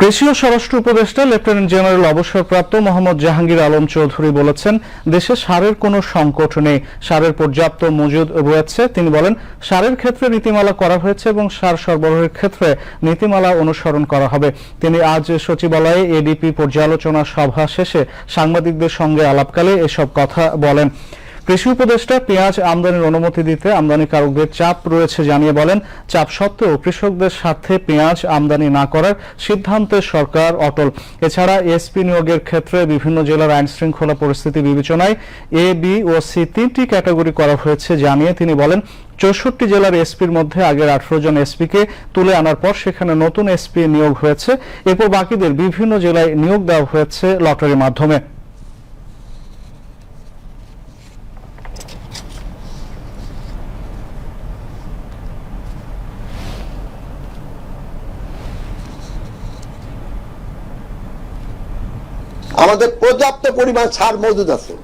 কৃষি ও স্বরাষ্ট্র উপদেষ্টা, লেফটেন্যান্ট জেনারেল অবসরপ্রাপ্ত মোহাম্মদ জাহাঙ্গীর আলম চৌধুরী বলেছেন, দেশে সারের কোনো সংকট নেই। সারের পর্যাপ্ত মজুদ রয়েছে। তিনি বলেন, সারের ক্ষেত্রে নীতিমালা করা হয়েছে এবং সার সরবরাহের ক্ষেত্রে নীতিমালা অনুসরণ করা হবে। তিনি আজ সচিবালয়ে এডিপি পর্যালোচনা সভা শেষে সাংবাদিকদের সঙ্গে আলাপকালে এসব কথা বলেন। কৃষি উপদেষ্টা পেঁয়াজ আমদানির অনুমতি দিতে আমদানিকারকদের চাপ রয়েছে জানিয়ে বলেন, চাপ সত্ত্বেও কৃষকদের স্বার্থে পেঁয়াজ আমদানি না করার সিদ্ধান্তে সরকার অটল। এছাড়া এসপি নিয়োগের ক্ষেত্রে বিভিন্ন জেলার আইন শৃঙ্খলা পরিস্থিতি বিবেচনায় এ, বি ও সি তিনটি ক্যাটাগরি করা হয়েছে জানিয়ে তিনি বলেন, চৌষট্টি জেলার এসপির মধ্যে আগের আঠারো জন এসপিকে তুলে আনার পর সেখানে নতুন এসপি নিয়োগ হয়েছে। এরপর বাকিদের বিভিন্ন জেলায় নিয়োগ দেওয়া হয়েছে লটারির মাধ্যমে। আমাদের পর্যাপ্ত পরিমাণ সার মজুদ আছে।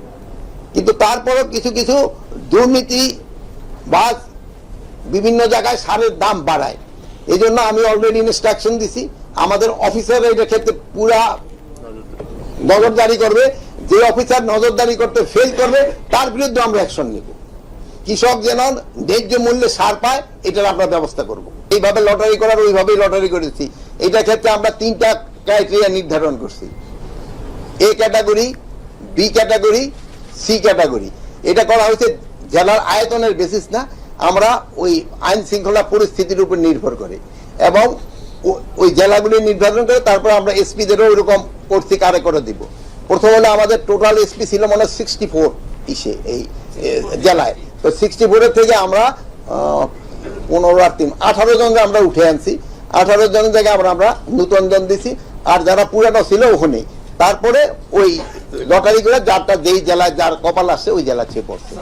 কিন্তু তারপরও কিছু কিছু দুর্নীতি বা বিভিন্ন জায়গায় সারের দাম বাড়ায়। এই জন্য আমি অলরেডি ইনস্ট্রাকশন দিছি, আমাদের অফিসার এটা ক্ষেত্রে পুরা নজরদারি করবে, যে অফিসার নজরদারি করতে ফেল করবে, তার বিরুদ্ধে আমরা অ্যাকশন নিব। কৃষক যেন ন্যায্য মূল্যে সার পায়, এটার আমরা ব্যবস্থা করব। এইভাবে লটারি করার, ওইভাবেই লটারি করেছি। এটা ক্ষেত্রে আমরা তিনটা ক্রাইটেরিয়া নির্ধারণ করছি। A category B category C category এটা করা হয়েছে জেলার আয়তনের বেসিস না, আমরা ওই আইন শৃঙ্খলা পরিস্থিতির উপর নির্ভর করে। এবং ওই জেলাগুলি নির্ধারণ করে, তারপর আমরা এসপিদেরও ওইরকম কর্তৃক কারে করে দিব। প্রথম হলে আমাদের টোটাল এসপি ছিল মনে সিক্সটি ফোর ইসে, এই জেলায়। তো সিক্সটি ফোরের থেকে আমরা পনেরো আর তিন, আঠারো জন আমরা উঠে আনছি। আঠারো জন জায়গায় আমরা আমরা নূতন জন দিছি। আর যারা পুরানো ছিল ওখানে তারপরে ওই লটারি করে যারটা যেই জেলায় যার কপাল আসছে ওই জেলা চেয়ে পড়ছে।